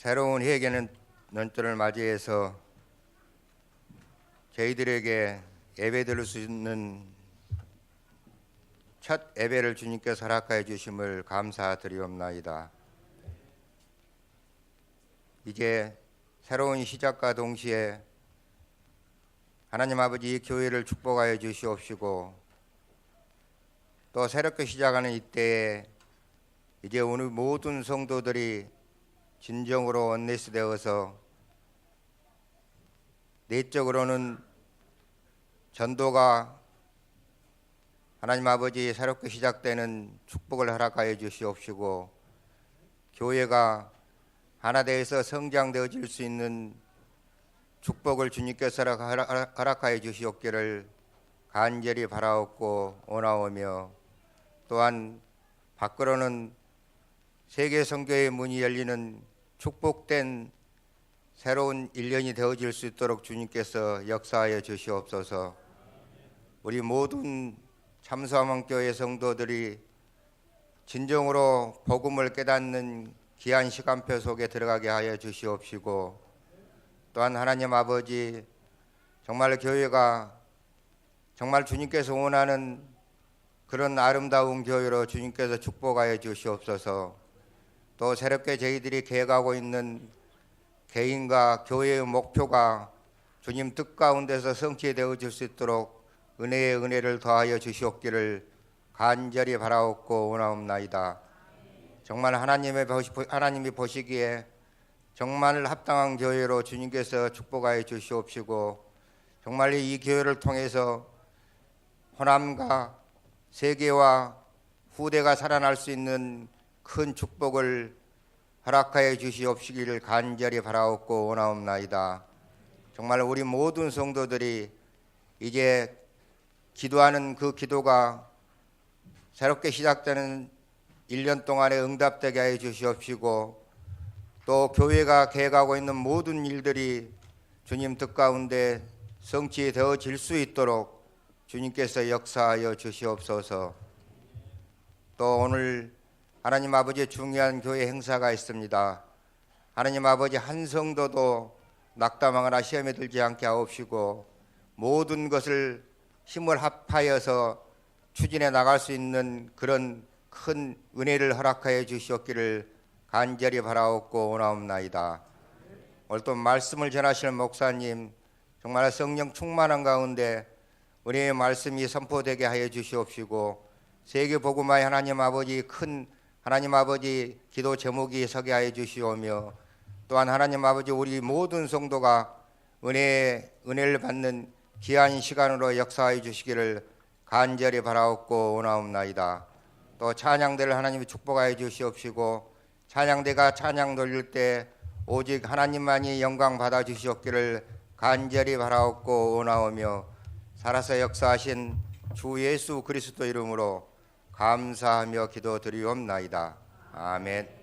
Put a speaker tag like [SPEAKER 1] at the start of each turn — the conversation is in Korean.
[SPEAKER 1] 새로운 회개는 연전을 맞이해서 저희들에게 예배 드릴 수 있는 첫 예배를 주님께서 허락하여 주심을 감사드리옵나이다. 이제 새로운 시작과 동시에 하나님 아버지 이 교회를 축복하여 주시옵시고 또 새롭게 시작하는 이때에 이제 오늘 모든 성도들이 진정으로 원내스 되어서 내적으로는 전도가 하나님 아버지 새롭게 시작되는 축복을 허락하여 주시옵시고 교회가 하나 되어서 성장되어질 수 있는 축복을 주님께서 허락- 허락하여 주시옵기를 간절히 바라옵고 원하오며 또한 밖으로는 세계 선교의 문이 열리는 축복된 새로운 일년이 되어질 수 있도록 주님께서 역사하여 주시옵소서. 우리 모든 참수함원교회 성도들이 진정으로 복음을 깨닫는 귀한 시간표 속에 들어가게 하여 주시옵시고 또한 하나님 아버지 정말 교회가 정말 주님께서 원하는 그런 아름다운 교회로 주님께서 축복하여 주시옵소서. 또 새롭게 저희들이 계획하고 있는 개인과 교회의 목표가 주님 뜻 가운데서 성취되어 질 수 있도록 은혜의 은혜를 더하여 주시옵기를 간절히 바라옵고 원하옵나이다. 정말 하나님의 하나님이 보시기에 정말 합당한 교회로 주님께서 축복하여 주시옵시고 정말 이 교회를 통해서 호남과 세계와 후대가 살아날 수 있는 큰 축복을 허락하여 주시옵시기를 간절히 바라옵고 원하옵나이다. 정말 우리 모든 성도들이 이제 기도하는 그 기도가 새롭게 시작되는 1년 동안에 응답되게 하여 주시옵시고 또 교회가 계획하고 있는 모든 일들이 주님 뜻 가운데 성취되어질 수 있도록 주님께서 역사하여 주시옵소서. 또 오늘 하나님 아버지의 중요한 교회 행사가 있습니다. 하나님 아버지 한 성도도 낙담하거나 시험에 들지 않게 하옵시고 모든 것을 힘을 합하여서 추진해 나갈 수 있는 그런 큰 은혜를 허락하여 주시옵기를 간절히 바라옵고 원하옵나이다. 오늘 또 말씀을 전하실 목사님 정말 성령 충만한 가운데 은혜의 말씀이 선포되게 하여 주시옵시고 세계 복음화의 하나님 아버지 큰 하나님 아버지 기도 제목이 서게 하여 주시오며 또한 하나님 아버지 우리 모든 성도가 은혜 은혜를 받는 귀한 시간으로 역사하여 주시기를 간절히 바라옵고 원하옵나이다. 또 찬양대를 하나님이 축복하여 주시옵시고 찬양대가 찬양 돌릴 때 오직 하나님만이 영광 받아 주시옵기를 간절히 바라옵고 원하오며 살아서 역사하신 주 예수 그리스도 이름으로 감사하며 기도드리옵나이다. 아멘.